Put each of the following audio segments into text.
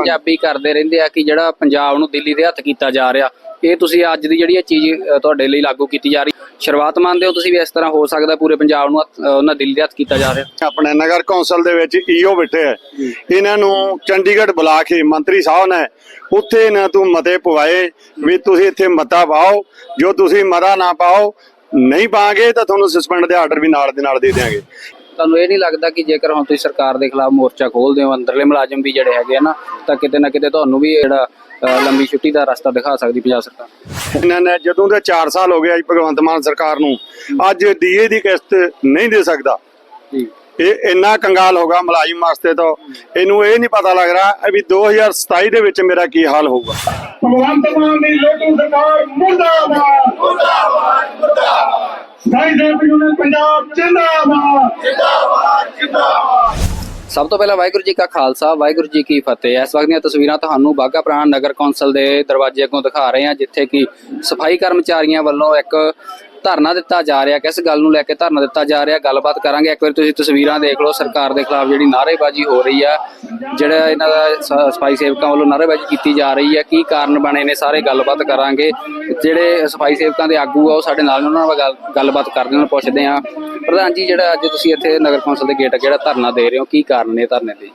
ਪੰਜਾਬੀ ਕਰਦੇ ਰਹਿੰਦੇ ਆ ਕਿ ਜਿਹੜਾ ਪੰਜਾਬ ਨੂੰ ਦਿੱਲੀ ਦੇ ਹੱਥ ਕੀਤਾ ਜਾ ਰਿਹਾ। ਇਹ ਤੁਸੀਂ ਅੱਜ ਦੀ ਜਿਹੜੀ ਇਹ ਚੀਜ਼ ਤੁਹਾਡੇ ਲਈ ਲਾਗੂ ਕੀਤੀ ਜਾ ਰਹੀ। ਸ਼ੁਰੂਆਤ ਮੰਨਦੇ ਹੋ ਤੁਸੀਂ ਵੀ ਇਸ ਤਰ੍ਹਾਂ ਹੋ ਸਕਦਾ ਪੂਰੇ ਪੰਜਾਬ ਨੂੰ ਉਹਨਾਂ ਦਿੱਲੀ ਦੇ ਹੱਥ ਕੀਤਾ ਜਾ ਰਿਹਾ। ਆਪਣੇ ਨਗਰ ਕੌਂਸਲ ਦੇ ਵਿੱਚ ਈਓ ਬੈਠੇ ਹੈ ਇਹਨਾਂ ਨੂੰ ਚੰਡੀਗੜ੍ਹ ਬੁਲਾ ਕੇ ਮੰਤਰੀ ਸਾਹਿਬ ਨੇ ਉੱਥੇ ਇਹਨਾਂ ਤੋਂ ਮਤੇ ਪਵਾਏ ਵੀ ਤੁਸੀਂ ਇੱਥੇ ਮਤਾ ਪਾਓ। ਜੋ ਤੁਸੀਂ ਮਤਾ ਨਾ ਪਾਓ ਨਹੀਂ ਪਾਗੇ ਤਾਂ ਤੁਹਾਨੂੰ ਸਸਪੈਂਡ ਦੇ ਆਰਡਰ ਵੀ ਨਾਲ ਦੇ ਨਾਲ ਦੇ ਦਿਆਂਗੇ। ਤੁਹਾਨੂੰ ਇਹ ਨਹੀਂ ਲੱਗਦਾ ਕਿ ਜੇਕਰ ਹੁਣ ਤੁਸੀਂ ਸਰਕਾਰ ਦੇ ਖਿਲਾਫ ਮੋਰਚਾ ਖੋਲਦੇ ਹੋ ਅੰਦਰਲੇ ਮੁਲਾਜ਼ਮ ਵੀ ਜਿਹੜੇ ਹੈਗੇ ਆ ਨਾ ਤਾਂ ਕਿਤੇ ਨਾ ਕਿਤੇ ਤੁਹਾਨੂੰ ਵੀ ਜਿਹੜਾ ਅ, ਲੰਬੀ ਛੁੱਟੀ ਦਾ ਰਸਤਾ ਦਿਖਾ ਸਕਦੀ ਪੰਜਾਬ ਸਰਕਾਰ। ਇਹਨਾਂ ਨੇ ਜਦੋਂ ਦੇ 4 ਸਾਲ ਹੋ ਗਏ ਅੱਜ ਭਗਵੰਤ ਮਾਨ ਸਰਕਾਰ ਨੂੰ ਅੱਜ ਡੀਏ ਦੀ ਕਿਸ਼ਤ ਨਹੀਂ ਦੇ ਸਕਦਾ। ਜੀ। ਇਹ ਇੰਨਾ ਕੰਗਾਲ ਹੋਗਾ ਮੁਲਾਜ਼ਮ ਵਾਸਤੇ ਤਾਂ ਇਹਨੂੰ ਇਹ ਨਹੀਂ ਪਤਾ ਲੱਗ ਰਿਹਾ ਵੀ 2027 ਦੇ ਵਿੱਚ ਮੇਰਾ ਕੀ ਹਾਲ ਹੋਊਗਾ। ਭਗਵੰਤ ਮਾਨ ਦੀ ਲੋਟੂ ਸਰਕਾਰ ਮੁਰਦਾਬਾਦ। ਜਿੰਦਾਬਾਦ ਸਭ ਤੋਂ ਪਹਿਲਾਂ ਵਾਹਿਗੁਰੂ ਜੀ ਕਾ ਖਾਲਸਾ ਵਾਹਿਗੁਰੂ ਜੀ ਕੀ ਫਤਿਹ। ਇਸ ਵਕਤ ਦੀਆਂ ਤਸਵੀਰਾਂ ਤੁਹਾਨੂੰ ਬਾਗਾ ਪ੍ਰਾਣ ਨਗਰ ਕੌਂਸਲ ਦੇ ਦਰਵਾਜ਼ੇ ਅੱਗੋਂ ਦਿਖਾ ਰਹੇ ਹਾਂ ਜਿੱਥੇ ਕਿ ਸਫ਼ਾਈ ਕਰਮਚਾਰੀਆਂ ਵੱਲੋਂ ਇੱਕ ਧਰਨਾ ਦਿੱਤਾ ਜਾ ਰਿਹਾ, ਕਿਸ ਗੱਲ ਨੂੰ ਲੈ ਕੇ ਧਰਨਾ ਦਿੱਤਾ ਜਾ ਰਿਹਾ, ਗੱਲਬਾਤ ਕਰਾਂਗੇ। ਇੱਕ ਵਾਰ ਤੁਸੀਂ ਤਸਵੀਰਾਂ ਦੇਖ ਲਓ, ਸਰਕਾਰ ਦੇ ਖਿਲਾਫ ਜਿਹੜੀ ਨਾਅਰੇਬਾਜ਼ੀ ਹੋ ਰਹੀ ਆ, ਜਿਹੜਾ ਇਹਨਾਂ ਦਾ ਸ- ਸਫ਼ਾਈ ਸੇਵਕਾਂ ਵੱਲੋਂ ਨਾਅਰੇਬਾਜ਼ੀ ਕੀਤੀ ਜਾ ਰਹੀ ਹੈ ਕੀ ਕਾਰਨ ਬਣੇ ਨੇ, ਸਾਰੇ ਗੱਲਬਾਤ ਕਰਾਂਗੇ। ਜਿਹੜੇ ਸਫ਼ਾਈ ਸੇਵਕਾਂ ਦੇ ਆਗੂ ਆ, ਉਹ ਸਾਡੇ ਨਾਲ ਉਹਨਾਂ ਨਾਲ ਗੱਲ- ਗੱਲਬਾਤ ਕਰਦੇ ਹਾਂ ਪੁੱਛਦੇ ਆ। ਪ੍ਰਧਾਨ ਜੀ, ਜਿਹੜਾ ਅੱਜ ਤੁਸੀਂ ਇੱਥੇ ਨਗਰ ਕੌਂਸਲ ਦੇ ਗੇਟ ਅੱਗੇ ਜਿਹੜਾ ਧਰਨਾ ਦੇ ਰਹੇ ਹੋ, ਕੀ ਕਾਰਨ ਨੇ ਧਰਨੇ ਦੇ?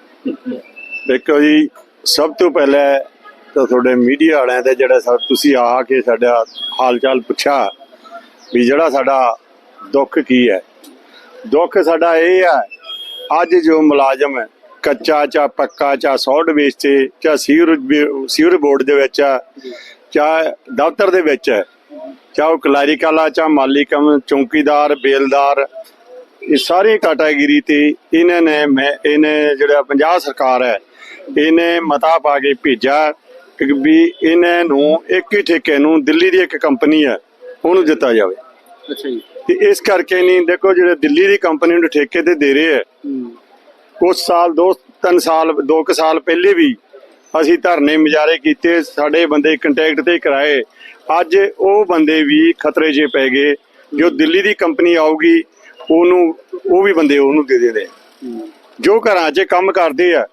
ਦੇਖੋ ਜੀ, ਸਭ ਤੋਂ ਪਹਿਲਾਂ ਤਾਂ ਤੁਹਾਡੇ ਮੀਡੀਆ ਵਾਲਿਆਂ ਦੇ ਜਿਹੜਾ ਸਭ ਤੁਸੀਂ ਆ ਕੇ ਸਾਡਾ ਹਾਲ ਚਾਲ ਪੁੱਛਿਆ ਵੀ ਜਿਹੜਾ ਸਾਡਾ ਦੁੱਖ ਕੀ ਹੈ। ਦੁੱਖ ਸਾਡਾ ਇਹ ਹੈ, ਅੱਜ ਜੋ ਮੁਲਾਜ਼ਮ ਹੈ, ਕੱਚਾ ਚਾ ਪੱਕਾ ਚਾ ਸੌਡ ਵੇਚ ਤੇ ਚਾ ਸੀਵਰ ਸੀਵਰ ਬੋਰਡ ਦੇ ਵਿੱਚ ਹੈ ਚਾ ਦਫ਼ਤਰ ਦੇ ਵਿੱਚ ਹੈ ਚਾ ਉਹ ਕਲੈਰੀਕਲ ਆ ਚਾ ਮਾਲੀ ਕਮ ਚੌਕੀਦਾਰ, ਬੇਲਦਾਰ, ਇਹ ਸਾਰੀ ਕੈਟਾਗਰੀ ਤੇ ਇਹਨਾਂ ਨੇ ਮੈਂ, ਇਹਨੇ ਜਿਹੜਾ ਪੰਜਾਬ ਸਰਕਾਰ ਹੈ, ਇਹਨੇ ਮਤਾ ਪਾ ਕੇ ਭੇਜਿਆ ਕਿ ਵੀ ਇਹਨਾਂ ਨੂੰ ਇੱਕ ਹੀ ਠੇਕੇ ਨੂੰ ਦਿੱਲੀ ਦੀ ਇੱਕ ਕੰਪਨੀ ਹੈ, ਉਹਨੂੰ ਦਿੱਤਾ ਜਾਵੇ। ਅੱਛਾ ਜੀ। ਤੇ ਇਸ ਕਰਕੇ ਨਹੀਂ ਦੇਖੋ ਜਿਹੜੇ ਦਿੱਲੀ ਦੀ ਕੰਪਨੀ ਨੂੰ ਠੇਕੇ ਤੇ ਦੇ ਰਹੇ ਹੈ। ਕੁਝ ਸਾਲ ਦੋ ਤਿੰਨ ਸਾਲ ਦੋ ਕੁ ਸਾਲ ਪਹਿਲੇ ਵੀ ਅਸੀਂ ਧਰਨੇ ਮੁਜ਼ਾਹਰੇ ਕੀਤੇ ਸਾਡੇ ਬੰਦੇ ਕੰਟੈਕਟ ਤੇ ਕਰਾਏ। ਅੱਜ ਉਹ ਬੰਦੇ ਵੀ ਖਤਰੇ 'ਚ ਪੈ ਗਏ ਜੋ ਦਿੱਲੀ ਦੀ ਕੰਪਨੀ ਆਊਗੀ ਉਹਨੂੰ ਉਹ ਵੀ ਬੰਦੇ ਉਹਨੂੰ ਦੇ ਦਿੰਦੇ ਜੋ ਘਰਾਂ 'ਚ ਕੰਮ ਕਰਦੇ ਆ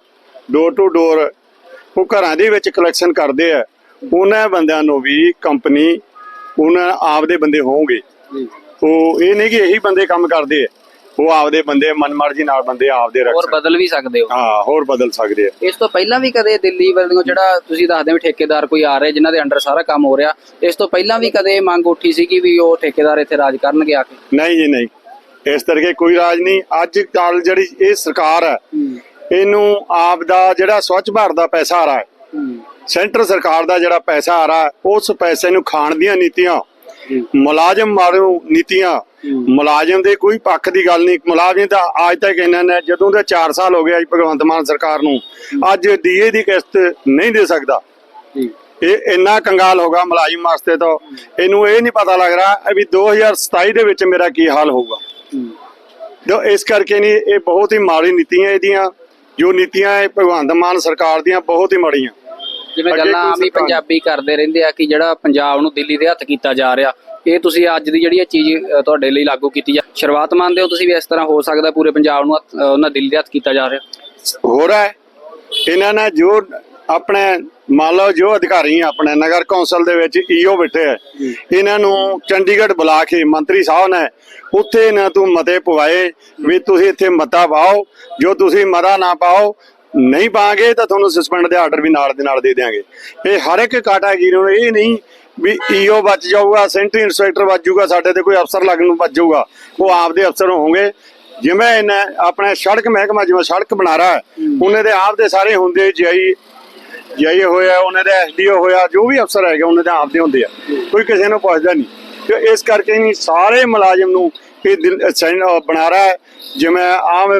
ਡੋਰ ਟੂ ਡੋਰ ਉਹ ਘਰਾਂ ਦੇ ਵਿੱਚ ਕਲੈਕਸ਼ਨ ਕਰਦੇ ਆ ਉਹਨਾਂ ਬੰਦਿਆਂ ਨੂੰ ਵੀ ਕੰਪਨੀ ਉਹਨਾਂ ਆਪਦੇ ਬੰਦੇ ਹੋਣਗੇ। ਉਹ ਇਹ ਨਹੀਂ ਕਿ ਇਹੀ ਬੰਦੇ ਕੰਮ ਕਰਦੇ ਆ। ਉਹ ਆਪਦੇ ਬੰਦੇ ਮਨਮਰਜ਼ੀ ਨਾਲ ਬੰਦੇ ਆਪਦੇ ਰੱਖ ਹੋਰ ਸਕਦੇ। ਬਦਲ ਵੀ ਸਕਦੇ ਹੋ। ਹਾਂ ਹੋਰ ਬਦਲ ਸਕਦੇ ਆ। ਇਸ ਤੋਂ ਪਹਿਲਾਂ ਵੀ ਕਦੇ ਦਿੱਲੀ ਵੱਲੋਂ ਜਿਹੜਾ ਤੁਸੀਂ ਦੱਸਦੇ ਹੋ ਠੇਕੇਦਾਰ ਕੋਈ ਆ ਰਹੇ ਜਿਨ੍ਹਾਂ ਦੇ ਅੰਡਰ ਸਾਰਾ ਕੰਮ ਹੋ ਰਿਹਾ ਇਸ ਤੋਂ ਪਹਿਲਾਂ ਵੀ ਕਦੇ ਮੰਗ ਉੱਠੀ ਸੀ ਕਿ ਵੀ ਉਹ ਠੇਕੇਦਾਰ ਇੱਥੇ ਰਾਜ ਕਰਨਗੇ ਆ ਕੇ? ਨਹੀਂ ਜੀ ਨਹੀਂ। ਇਸ ਤਰੀਕੇ ਕੋਈ ਰਾਜ ਨਹੀਂ। ਅੱਜ ਕੱਲ ਜਿਹੜੀ ਇਹ ਸਰਕਾਰ ਹੈ ਇਹਨੂੰ ਆਪ ਦਾ ਜਿਹੜਾ ਸਵੱਛ ਭਾਰਤ ਦਾ ਪੈਸਾ ਆ ਰਿਹਾ ਹੈ। ਸੈਂਟਰ ਸਰਕਾਰ ਦਾ ਜਿਹੜਾ ਪੈਸਾ ਆ ਰਿਹਾ ਹੈ, ਉਸ ਪੈਸੇ ਨੂੰ ਖਾਣ ਦੀਆਂ ਨੀਤੀਆਂ ਮੁਲਾਜ਼ਮ ਮਾਰੂ ਨੀਤੀਆਂ। ਮੁਲਾਜ਼ਮ ਦੇ ਕੋਈ ਪੱਖ ਦੀ ਗੱਲ ਨਹੀਂ। ਮੁਲਾਜ਼ਮ ਤਾਂ ਅੱਜ ਤੱਕ ਇਹਨਾਂ ਨੇ ਜਦੋਂ ਦੇ 4 ਸਾਲ ਹੋ ਗਏ ਅੱਜ ਭਗਵੰਤ ਮਾਨ ਸਰਕਾਰ ਨੂੰ ਅੱਜ ਡੀਏ ਦੀ ਕਿਸ਼ਤ ਨਹੀਂ ਦੇ ਸਕਦਾ। ਇਹ ਇੰਨਾ ਕੰਗਾਲ ਹੋਗਾ ਮੁਲਾਜ਼ਮ ਵਾਸਤੇ ਤਾਂ। ਇਹਨੂੰ ਇਹ ਨਹੀਂ ਪਤਾ ਲੱਗ ਰਿਹਾ ਵੀ 2027 ਦੇ ਵਿੱਚ ਮੇਰਾ ਕੀ ਹਾਲ ਹੋਊਗਾ। ਜੋ ਇਸ ਕਰਕੇ ਨਹੀਂ ਇਹ ਬਹੁਤ ਹੀ ਮਾੜੀ ਨੀਤੀਆਂ ਇਹਦੀਆਂ ਜੋ ਨੀਤੀਆਂ ਇਹ ਭਗਵੰਤ ਮਾਨ ਸਰਕਾਰ ਦੀਆਂ ਬਹੁਤ ਹੀ ਮਾੜੀਆਂ। ਜਿਵੇਂ ਗੱਲਾਂ ਆਮ ਹੀ ਪੰਜਾਬੀ ਕਰਦੇ ਰਹਿੰਦੇ ਆ ਕਿ ਜਿਹੜਾ ਪੰਜਾਬ ਨੂੰ ਦਿੱਲੀ ਦੇ ਹੱਥ ਕੀਤਾ ਜਾ ਰਿਹਾ ਇਹ ਤੁਸੀਂ ਅੱਜ ਦੀ ਜਿਹੜੀ ਇਹ ਚੀਜ਼ ਤੁਹਾਡੇ ਲਈ ਲਾਗੂ ਕੀਤੀ ਜਾ ਸ਼ੁਰੂਆਤ ਮੰਨਦੇ ਹੋ ਤੁਸੀਂ ਵੀ ਇਸ ਤਰ੍ਹਾਂ ਹੋ ਸਕਦਾ ਪੂਰੇ ਪੰਜਾਬ ਨੂੰ ਉਹਨਾਂ ਦਿੱਲੀ ਦੇ ਹੱਥ ਕੀਤਾ ਜਾ ਰਿਹਾ? ਹੋ ਰਿਹਾ ਹੈ। ਇਹਨਾਂ ਨੇ ਜੋ ਆਪਣੇ ਮੰਨ ਲਓ ਜੋ ਅਧਿਕਾਰੀ ਆਪਣੇ ਨਗਰ ਕੌਂਸਲ ਦੇ ਵਿੱਚ ਈਓ ਬੈਠੇ ਹੈ। ਇਹਨਾਂ ਨੂੰ ਚੰਡੀਗੜ੍ਹ ਬੁਲਾ ਕੇ ਮੰਤਰੀ ਸਾਹਿਬ ਨੇ ਉੱਥੇ ਇਹਨਾਂ ਤੋਂ ਮਤੇ ਪਵਾਏ ਵੀ ਤੁਸੀਂ ਇੱਥੇ ਮਤਾ ਪਾਓ। ਜੋ ਤੁਸੀਂ ਮਤਾ ਨਾ ਪਾਓ ਨਹੀਂ ਪਾਗੇ ਤਾਂ ਤੁਹਾਨੂੰ ਸਸਪੈਂਡ ਦੇ ਆਰਡਰ ਵੀ ਨਾਲ ਦੇ ਨਾਲ ਦੇ ਦਿਆਂਗੇ। ਇਹ ਹਰ ਇੱਕ ਕੈਟਾਗਰੀ ਨੂੰ ਇਹ ਨਹੀਂ ਵੀ ਈਓ ਬਚ ਜਾਊਗਾ ਸੈਂਟਰੀ ਇੰਸਪੈਕਟਰ ਬਚ ਜਾਊਗਾ, ਸਾਡੇ ਤੇ ਕੋਈ ਅਫਸਰ ਲੱਗਣ ਨੂੰ ਬਚ ਜਾਊਗਾ। ਉਹ ਆਪਦੇ ਅਫਸਰ ਹੋਣਗੇ। ਜਿਵੇਂ ਇਹਨੇ ਆਪਣੇ ਸੜਕ ਮਹਿਕਮਾ, ਜਿਵੇਂ ਸੜਕ ਬਣਾ ਰਹਾ ਉਹਨੇ ਦੇ ਆਪ ਸਾਰੇ ਹੁੰਦੇ ਜਈ ਜਈ ਹੋਇਆ, ਉਹਨਾਂ ਦੇ ਐਸਡੀਓ ਹੋਇਆ, ਜੋ ਵੀ ਅਫਸਰ ਹੈਗੇ, ਉਹਨਾਂ ਦੇ ਆਪਦੇ ਹੁੰਦੇ ਆ। ਕੋਈ ਕਿਸੇ ਨੂੰ ਪੁੱਛਦਾ ਨਹੀਂ। ਤੇ ਇਸ ਕਰਕੇ ਨਹੀਂ, ਸਾਰੇ ਮੁਲਾਜ਼ਮ ਨੂੰ ਇਹ ਬਣਾ ਰਹਾ ਹੈ। ਜਿਵੇਂ ਆਮ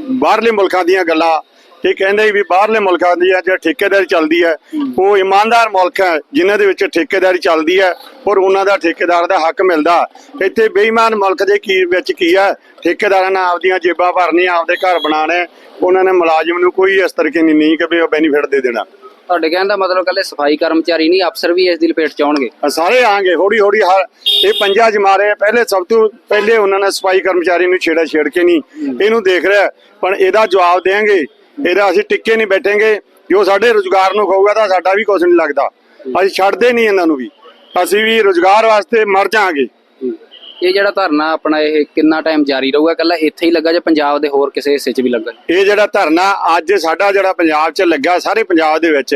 ਬਾਹਰਲੇ ਮੁਲਕਾਂ ਦੀਆਂ ਗੱਲਾਂ ਇਹ ਕਹਿੰਦੇ ਵੀ ਬਾਹਰਲੇ ਮੁਲਕਾਂ ਦੀ ਜਿਹੜਾ ਠੇਕੇਦਾਰੀ ਚੱਲਦੀ ਹੈ ਉਹ ਇਮਾਨਦਾਰ ਮੁਲਕ ਹੈ ਜਿਨ੍ਹਾਂ ਦੇ ਵਿੱਚ ਠੇਕੇਦਾਰੀ ਚੱਲਦੀ ਹੈ ਔਰ ਉਹਨਾਂ ਦਾ ਠੇਕੇਦਾਰ ਦਾ ਹੱਕ ਮਿਲਦਾ। ਇੱਥੇ ਬੇਈਮਾਨ ਮੁਲਕ ਦੇ ਕੀ ਵਿੱਚ ਕੀ ਹੈ? ਠੇਕੇਦਾਰਾਂ ਨੇ ਆਪਦੀਆਂ ਜੇਬਾਂ ਭਰਨੀਆਂ ਆਪਦੇ ਘਰ ਬਣਾਣੇ ਉਹਨਾਂ ਨੇ ਮੁਲਾਜ਼ਮ ਨੂੰ ਕੋਈ ਇਸ ਤਰੀਕੇ ਨਹੀਂ ਨਹੀਂ ਕਿ ਉਹ ਬੈਨੀਫਿਟ ਦੇ ਦੇਣਾ। ਤੁਹਾਡੇ ਕਹਿਣ ਦਾ ਮਤਲਬ ਕੱਲੇ ਸਫ਼ਾਈ ਕਰਮਚਾਰੀ ਨਹੀਂ ਅਫਸਰ ਵੀ ਇਸ ਦੀ ਲਪੇਟ ਚ ਆਉਣਗੇ। ਸਾਰੇ ਆਣਗੇ ਹੌਲੀ ਹਰ ਇਹ ਪੰਜਾ ਚ ਮਾਰੇ ਪਹਿਲੇ ਸਭ ਤੋਂ ਪਹਿਲੇ ਉਹਨਾਂ ਨੇ ਸਫ਼ਾਈ ਕਰਮਚਾਰੀ ਨੂੰ ਛੇੜਾ ਛੇੜ ਕੇ ਨਹੀਂ। ਇਹਨੂੰ ਦੇਖ ਰਿਹਾ ਪਰ ਇਹਦਾ ਜਵਾਬ ਦੇਾਂਗੇ ਇਹਦਾ ਅਸੀਂ ਟਿੱਕੇ ਨਹੀਂ ਬੈਠਾਂਗੇ। ਜੋ ਸਾਡੇ ਰੋਜ਼ਗਾਰ ਨੂੰ ਖਾਊਗਾ ਤਾਂ ਸਾਡਾ ਵੀ ਕੁਝ ਨਹੀਂ ਲੱਗਦਾ। ਅਸੀਂ ਛੱਡਦੇ ਨਹੀਂ ਇਹਨਾਂ ਨੂੰ ਵੀ। ਅਸੀਂ ਵੀ ਰੋਜ਼ਗਾਰ ਵਾਸਤੇ ਮਰ ਜਾਾਂਗੇ। ਇਹ ਜਿਹੜਾ ਧਰਨਾ ਆਪਣਾ ਇਹ ਕਿੰਨਾ ਟਾਈਮ ਜਾਰੀ ਰਹੂਗਾ? ਕੱਲਾ ਇੱਥੇ ਹੀ ਲੱਗਾ ਜਾਂ ਪੰਜਾਬ ਦੇ ਹੋਰ ਕਿਸੇ ਹਿੱਸੇ 'ਚ ਵੀ ਲੱਗਾ? ਇਹ ਜਿਹੜਾ ਧਰਨਾ ਅੱਜ ਸਾਡਾ ਜਿਹੜਾ ਪੰਜਾਬ 'ਚ ਲੱਗਾ ਸਾਰੇ ਪੰਜਾਬ ਦੇ ਵਿੱਚ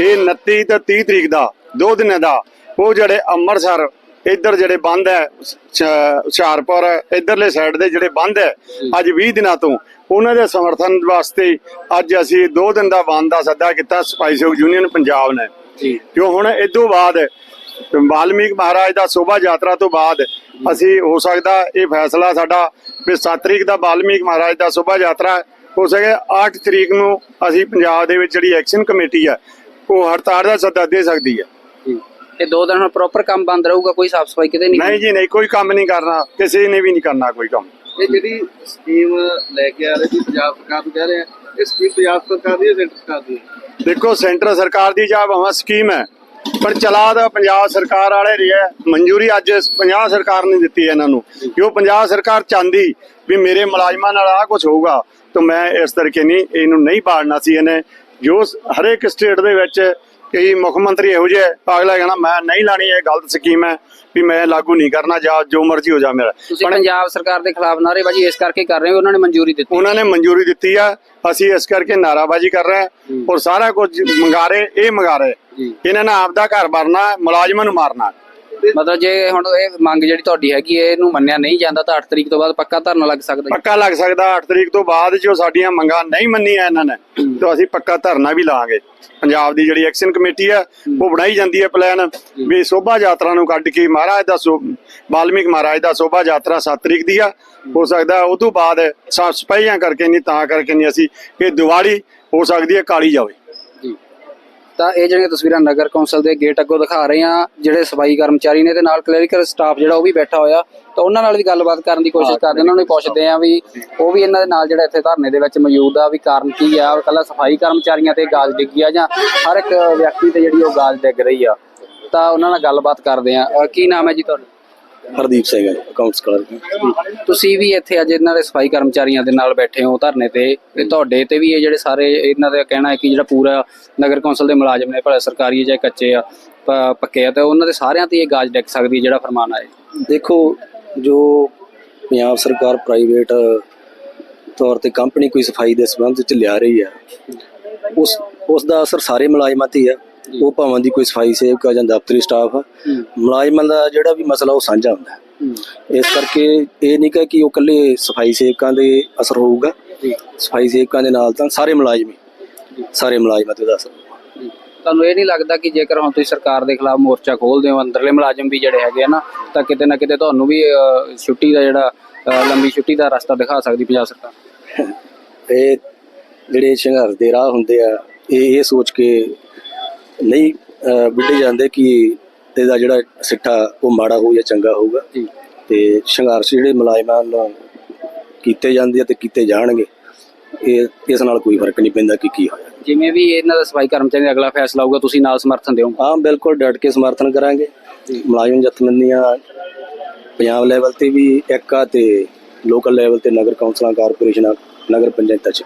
ਇਹ 29 ਤੇ 30 ਤਰੀਕ ਦਾ ਦੋ ਦਿਨਾਂ ਦਾ ਉਹ ਜਿਹੜੇ ਅੰਮ੍ਰਿਤਸਰ ਇੱਧਰ ਜਿਹੜੇ ਬੰਦ ਹੈ ਹੁਸ਼ਿਆਰਪੁਰ ਇੱਧਰਲੇ ਸਾਈਡ ਦੇ ਜਿਹੜੇ ਬੰਦ ਹੈ ਅੱਜ 20 ਦਿਨਾਂ ਤੋਂ ਉਹਨਾਂ ਦੇ ਸਮਰਥਨ ਵਾਸਤੇ ਅੱਜ ਅਸੀਂ ਦੋ ਦਿਨ ਦਾ ਬੰਦ ਦਾ ਸੱਦਾ ਕੀਤਾ ਸਪਾਈਸ ਯੂਨੀਅਨ ਪੰਜਾਬ ਨੇ। ਜੀ। ਹੁਣ ਤੋਂ ਬਾਅਦ ਵਾਲਮੀਕ ਮਹਾਰਾਜ ਦਾ ਸ਼ੋਭਾ ਯਾਤਰਾ ਤੋਂ ਬਾਅਦ ਅਸੀਂ ਹੋ ਸਕਦਾ ਇਹ ਫੈਸਲਾ ਸਾਡਾ ਵੀ 7 ਤਰੀਕ ਦਾ ਵਾਲਮੀਕ ਮਹਾਰਾਜ ਦਾ ਸ਼ੋਭਾ ਯਾਤਰਾ ਹੋ। ਸਕੇ 8 ਤਰੀਕ ਨੂੰ ਅਸੀਂ ਪੰਜਾਬ ਦੇ ਵਿੱਚ ਜਿਹੜੀ ਐਕਸ਼ਨ ਕਮੇਟੀ ਹੈ ਉਹ ਹੜਤਾਲ ਦਾ ਸੱਦਾ ਦੇ ਸਕਦੀ ਹੈ। ਇਹ ਦੋ ਦਿਨ ਹੁਣ ਪ੍ਰੋਪਰ ਕੰਮ ਬੰਦ ਰਹੂਗਾ ਕੋਈ ਸਾਫ਼ ਸਫ਼ਾਈ ਕਿਤੇ ਨਹੀਂ ਨਹੀਂ ਜੀ ਨਹੀਂ ਕੋਈ ਕੰਮ ਨਹੀਂ ਕਰਨਾ ਕਿਸੇ ਨੇ ਵੀ ਨਹੀਂ ਕਰਨਾ ਕੋਈ ਕੰਮ। ਇਹ ਜਿਹੜੀ ਸਕੀਮ ਲੈ ਕੇ ਆ ਰਹੇ ਜੀ ਪੰਜਾਬ ਸਰਕਾਰ ਨੂੰ ਕਹਿ ਰਹੇ ਆ ਇਹ ਸਕੀਮ ਪੰਜਾਬ ਸਰਕਾਰ ਦੀ ਹੈ ਸੈਂਟਰ ਸਰਕਾਰ ਦੀ ਹੈ? ਦੇਖੋ ਸੈਂਟਰ ਸਰਕਾਰ ਦੀ ਜਾਂ ਭਾਵੇਂ ਸਕੀਮ ਹੈ ਪਰ ਚਲਾ ਤਾਂ ਪੰਜਾਬ ਸਰਕਾਰ ਵਾਲੇ ਰਹੀ ਹੈ। ਮਨਜ਼ੂਰੀ ਅੱਜ ਪੰਜਾਬ ਸਰਕਾਰ ਨੇ ਦਿੱਤੀ ਹੈ ਇਹਨਾਂ ਨੂੰ। ਕਿਉਂ ਪੰਜਾਬ ਸਰਕਾਰ ਚਾਹੁੰਦੀ ਵੀ ਮੇਰੇ ਮੁਲਾਜ਼ਮਾਂ ਨਾਲ ਆ ਕੁਝ ਹੋਊਗਾ ਤਾਂ ਮੈਂ ਇਸ ਤਰੀਕੇ ਨਹੀਂ ਇਹਨੂੰ ਨਹੀਂ ਪਾੜਨਾ ਸੀ ਇਹਨੇ। ਜੋ ਹਰੇਕ ਸਟੇਟ ਦੇ ਵਿੱਚ ਕਈ ਮੁੱਖ ਮੰਤਰੀ ਇਹੋ ਜਿਹੇ ਅਗਲਾ ਕਹਿਣਾ ਮੈਂ ਨਹੀਂ ਲਾਣੀ ਇਹ ਗਲਤ ਸਕੀਮ ਹੈ ਵੀ ਮੈਂ ਲਾਗੂ ਨਹੀਂ ਕਰਨਾ ਜਾਂ ਜੋ ਮਰਜ਼ੀ ਹੋ ਜਾ ਮੇਰਾ। ਤੁਸੀਂ ਪੰਜਾਬ ਸਰਕਾਰ ਦੇ ਖਿਲਾਫ ਨਾਅਰੇਬਾਜ਼ੀ ਇਸ ਕਰਕੇ ਕਰ ਰਹੇ ਹੋ ਉਹਨਾਂ ਨੇ ਮਨਜ਼ੂਰੀ ਦਿੱਤੀ। ਉਹਨਾਂ ਨੇ ਮਨਜ਼ੂਰੀ ਦਿੱਤੀ ਆ। ਅਸੀਂ ਇਸ ਕਰਕੇ ਨਾਰਾਬਾਜ਼ੀ ਕਰ ਰਹੇ ਹਾਂ ਔਰ ਸਾਰਾ ਕੁਝ ਮੰਗਾ ਰਹੇ ਇਹ ਮੰਗਾ ਰਹੇ। ਇਹਨਾਂ ਨੇ ਆਪਦਾ ਘਰ ਭਰਨਾ ਮੁਲਾਜ਼ਮਾਂ ਨੂੰ ਮਾਰਨਾ। ਮਤਲਬ ਜੇ ਹੁਣ ਇਹ ਮੰਗ ਜਿਹੜੀ ਤੁਹਾਡੀ ਹੈਗੀ ਹੈ, ਇਹਨੂੰ ਮੰਨਿਆ ਨਹੀਂ ਜਾਂਦਾ ਤਾਂ 8 ਤਰੀਕ ਤੋਂ ਬਾਅਦ ਪੱਕਾ ਧਰਨਾ ਲੱਗ ਸਕਦਾ ਜੀ। ਪੱਕਾ ਲੱਗ ਸਕਦਾ 8 ਤਰੀਕ ਤੋਂ ਬਾਅਦ ਜੋ ਸਾਡੀਆਂ ਮੰਗਾਂ ਨਹੀਂ ਮੰਨੀਆਂ ਇਹਨਾਂ ਨੇ, ਤਾਂ ਅਸੀਂ ਪੱਕਾ ਧਰਨਾ ਵੀ ਲਾਵਾਂਗੇ ਪੰਜਾਬ ਦੀ ਜਿਹੜੀ ਐਕਸ਼ਨ ਕਮੇਟੀ ਆ ਉਹ ਬਣਾਈ ਜਾਂਦੀ ਹੈ ਪਲਾਨ ਵੀ ਸ਼ੋਭਾ ਯਾਤਰਾ ਨੂੰ ਕੱਢ ਕੇ ਮਹਾਰਾਜ ਦਾ ਸੋ, ਵਾਲਮੀਕ ਮਹਾਰਾਜ ਦਾ ਸ਼ੋਭਾ ਯਾਤਰਾ 7 ਤਰੀਕ ਦੀ ਆ। ਹੋ ਸਕਦਾ ਉਹ ਤੋਂ ਬਾਅਦ ਸਾਫ਼ ਸਫਾਈਆਂ ਕਰਕੇ ਨਹੀਂ, ਤਾਂ ਕਰਕੇ ਨਹੀਂ ਅਸੀਂ ਇਹ ਦੀਵਾਲੀ ਹੋ ਸਕਦੀ ਹੈ, ਕਾਲੀ ਜਾਵੇ। ਤਾਂ ਇਹ ਜਿਹੜੀਆਂ ਤਸਵੀਰਾਂ ਨਗਰ ਕੌਂਸਲ ਦੇ ਗੇਟ ਅੱਗੋਂ ਦਿਖਾ ਰਹੇ ਆ ਜਿਹੜੇ ਸਫ਼ਾਈ ਕਰਮਚਾਰੀ ਨੇ ਤੇ ਨਾਲ ਕਲੈਰੀਕਲ ਸਟਾਫ ਜਿਹੜਾ ਉਹ ਵੀ ਬੈਠਾ ਹੋਇਆ ਤਾਂ ਉਹਨਾਂ ਨਾਲ ਵੀ ਗੱਲਬਾਤ ਕਰਨ ਦੀ ਕੋਸ਼ਿਸ਼ ਕਰਦੇ ਉਹਨਾਂ ਨੂੰ ਪੁੱਛਦੇ ਆ ਵੀ ਉਹ ਵੀ ਇਹਨਾਂ ਦੇ ਨਾਲ ਜਿਹੜਾ ਇੱਥੇ ਧਰਨੇ ਦੇ ਵਿੱਚ ਮੌਜੂਦ ਆ ਵੀ ਕਾਰਨ ਕੀ ਆ? ਕੱਲਾ ਸਫ਼ਾਈ ਕਰਮਚਾਰੀਆਂ ਤੇ ਗਾਜ ਡਿੱਗੀ ਆ ਜਾਂ ਹਰ ਇੱਕ ਵਿਅਕਤੀ ਤੇ ਜਿਹੜੀ ਉਹ ਗਾਜ ਡਿੱਗ ਰਹੀ ਆ। ਤਾਂ ਉਹਨਾਂ ਨਾਲ ਗੱਲਬਾਤ ਕਰਦੇ ਆ ਕੀ ਨਾਮ ਹੈ ਜੀ ਤੁਹਾਡਾ? ਹਰਦੀਪ ਸਿੰਘ ਹੈ ਅਕਾਊਂਟਸ ਕਲਰਕ ਤੁਸੀਂ ਵੀ ਇੱਥੇ ਅੱਜ ਇਹਨਾਂ ਦੇ ਸਫ਼ਾਈ ਕਰਮਚਾਰੀਆਂ ਦੇ ਨਾਲ ਬੈਠੇ ਹੋ ਧਰਨੇ ਤੇ ਤੇ ਤੁਹਾਡੇ ਤੇ ਵੀ ਇਹ ਜਿਹੜੇ ਸਾਰੇ ਇਹਨਾਂ ਦਾ ਕਹਿਣਾ ਹੈ ਕਿ ਜਿਹੜਾ ਪੂਰਾ ਨਗਰ ਕੌਂਸਲ ਦੇ ਮੁਲਾਜ਼ਮ ਨੇ ਭਲੇ ਸਰਕਾਰੀ ਚਾਹੇ ਕੱਚੇ ਆ ਪੱਕੇ ਆ ਤੇ ਉਹਨਾਂ ਦੇ ਸਾਰਿਆਂ ਤੇ ਇਹ ਗਾਜ ਡਿੱਗ ਸਕਦੀ ਹੈ ਜਿਹੜਾ ਫਰਮਾਨ ਆਏ ਦੇਖੋ ਜੋ ਪੰਜਾਬ ਸਰਕਾਰ ਪ੍ਰਾਈਵੇਟ ਤੌਰ ਤੇ ਕੰਪਨੀ ਕੋਈ ਸਫ਼ਾਈ ਦੇ ਸੰਬੰਧ ਵਿੱਚ ਲਿਆ ਰਹੀ ਹੈ ਉਸ ਉਸ ਦਾ ਅਸਰ ਸਾਰੇ ਮੁਲਾਜ਼ਮਾਂ ਤੇ ਹੈ। ਉਹ ਭਾਵਾਂ ਦੀ ਕੋਈ ਸਫ਼ਾਈ ਸੇਵਕ ਜਾਂ ਦਫ਼ਤਰੀ ਸਟਾਫ ਮੁਲਾਜ਼ਮਾਂ ਦਾ ਜਿਹੜਾ ਵੀ ਮਸਲਾ ਉਹ ਸਾਂਝਾ ਹੁੰਦਾ। ਇਸ ਕਰਕੇ ਇਹ ਨਹੀਂ ਕਿ ਉਹ ਇਕੱਲੇ ਸਫ਼ਾਈ ਸੇਵਕਾਂ ਦੇ ਅਸਰ ਹੋਊਗਾ ਸਫ਼ਾਈ ਸੇਵਕਾਂ ਦੇ ਨਾਲ ਤਾਂ ਸਾਰੇ ਮੁਲਾਜ਼ਮ ਸਾਰੇ ਮੁਲਾਜ਼ਮਾਂ ਤੇ ਹੋਊਗਾ ਤੁਹਾਨੂੰ ਇਹ ਨਹੀਂ ਲੱਗਦਾ ਕਿ ਜੇਕਰ ਹੁਣ ਤੁਸੀਂ ਸਰਕਾਰ ਦੇ ਖਿਲਾਫ ਮੋਰਚਾ ਖੋਲਦੇ ਹੋ ਅੰਦਰਲੇ ਮੁਲਾਜ਼ਮ ਵੀ ਜਿਹੜੇ ਹੈਗੇ ਆ ਨਾ ਤਾਂ ਕਿਤੇ ਨਾ ਕਿਤੇ ਤੁਹਾਨੂੰ ਵੀ ਛੁੱਟੀ ਦਾ ਜਿਹੜਾ ਲੰਬੀ ਛੁੱਟੀ ਦਾ ਰਸਤਾ ਦਿਖਾ ਸਕਦੀ ਪੰਜਾਬ ਸਰਕਾਰ। ਇਹ ਜਿਹੜੇ ਸੰਘਰਸ਼ ਦੇ ਰਾਹ ਹੁੰਦੇ ਆ ਇਹ ਇਹ ਸੋਚ ਕੇ ਨਹੀਂ ਵਿੱਢੇ ਜਾਂਦੇ ਕਿ ਇਹਦਾ ਜਿਹੜਾ ਸਿੱਟਾ ਉਹ ਮਾੜਾ ਹੋਊ ਜਾਂ ਚੰਗਾ ਹੋਊਗਾ। ਤੇ ਸੰਘਰਸ਼ ਜਿਹੜੇ ਮੁਲਾਜ਼ਮਾਂ ਨੂੰ ਕੀਤੇ ਜਾਂਦੇ ਆ ਤੇ ਕੀਤੇ ਜਾਣਗੇ ਇਹ ਇਸ ਨਾਲ ਕੋਈ ਫ਼ਰਕ ਨਹੀਂ ਪੈਂਦਾ ਕਿ ਕੀ ਹੋਇਆ। ਜਿਵੇਂ ਵੀ ਇਹਨਾਂ ਦਾ ਸਫ਼ਾਈ ਕਰਮਚਾਰੀ ਦਾ ਅਗਲਾ ਫੈਸਲਾ ਹੋਊਗਾ ਤੁਸੀਂ ਨਾਲ ਸਮਰਥਨ ਦਿਓ ਹਾਂ ਬਿਲਕੁਲ ਡਟ ਕੇ ਸਮਰਥਨ ਕਰਾਂਗੇ। ਮੁਲਾਜ਼ਮ ਜਥੇਬੰਦੀਆਂ ਪੰਜਾਬ ਲੈਵਲ ਤੇ ਵੀ ਇੱਕ ਆ ਤੇ ਲੋਕਲ ਲੈਵਲ ਤੇ ਨਗਰ ਕੌਂਸਲਾਂ ਕਾਰਪੋਰੇਸ਼ਨਾਂ ਨਗਰ ਪੰਚਾਇਤਾਂ ਚ।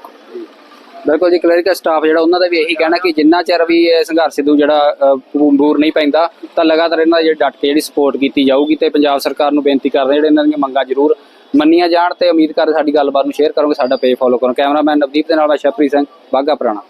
ਬਿਲਕੁਲ ਜੀ ਕਲੈਰੀਕਲ ਸਟਾਫ ਜਿਹੜਾ ਉਹਨਾਂ ਦਾ ਵੀ ਇਹੀ ਕਹਿਣਾ ਕਿ ਜਿੰਨਾ ਚਿਰ ਵੀ ਇਹ ਸੰਘਰਸ਼ ਸਿੱਧੂ ਜਿਹੜਾ ਅਹ, ਬੂਰ ਨਹੀਂ ਪੈਂਦਾ ਤਾਂ ਲਗਾਤਾਰ ਇਹਨਾਂ ਦੀ ਜਿਹੜੀ ਡਟ ਕੇ ਜਿਹੜੀ ਸਪੋਰਟ ਕੀਤੀ ਜਾਊਗੀ ਤੇ ਪੰਜਾਬ ਸਰਕਾਰ ਨੂੰ ਬੇਨਤੀ ਕਰਦੇ ਜਿਹੜੇ ਇਹਨਾਂ ਦੀਆਂ ਮੰਗਾਂ ਜ਼ਰੂਰ ਮੰਨੀਆਂ ਜਾਣ ਤੇ ਉਮੀਦ ਕਰਦੇ ਸਾਡੀ ਗੱਲਬਾਤ ਨੂੰ ਸ਼ੇਅਰ ਕਰੋਗੇ ਸਾਡਾ ਪੇਜ ਫੋਲੋ ਕਰੋ ਕੈਮਰਾਮੈਨ ਨਵਦੀਪ ਦੇ ਨਾਲ ਮੈਂ ਸ਼ਪਰੀ ਸਿੰਘ ਬਾਗਾ ਪੁਰਾਣਾ।